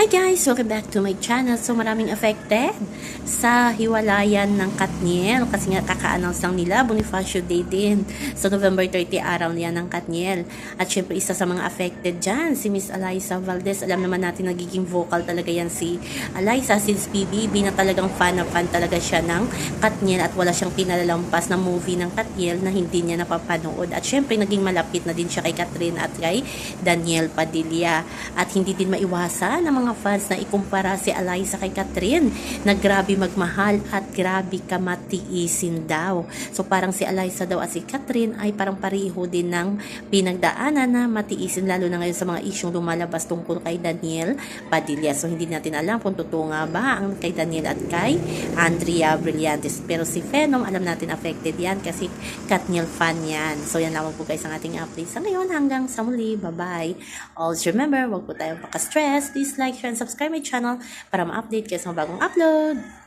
Hi guys! Welcome back to my channel. So maraming affected sa hiwalayan ng Katniel kasi nga kaka-announce lang nila Bonifacio Day din. So November 30 araw niya ng Katniel. At syempre isa sa mga affected dyan, si Miss Eliza Valdez. Alam naman natin nagiging vocal talaga yan si Eliza since PBB na talagang fan na fan talaga siya ng Katniel at wala siyang pinalalampas na movie ng Katniel na hindi niya napapanood. At syempre naging malapit na din siya kay Catherine at kay Daniel Padilla. At hindi din maiwasan ng mga fans na ikumpara si Eliza kay Catherine na grabe magmahal at grabe kamatiisin daw. So parang si Eliza daw at si Catherine ay parang pareho din ng pinagdaanan na matiisin lalo na ngayon sa mga isyong lumalabas tungkol kay Daniel Padilla. So hindi natin alam kung totoo nga ba ang kay Daniel at kay Andrea Brillantes. Pero si Phenom, alam natin affected yan kasi Katniel fan yan. So yan lamang po guys ang ating update sa ngayon. Hanggang sa muli. Bye-bye. Always remember, huwag po tayong paka-stress. Please like, share, and subscribe my channel para ma-update kayo sa bagong upload.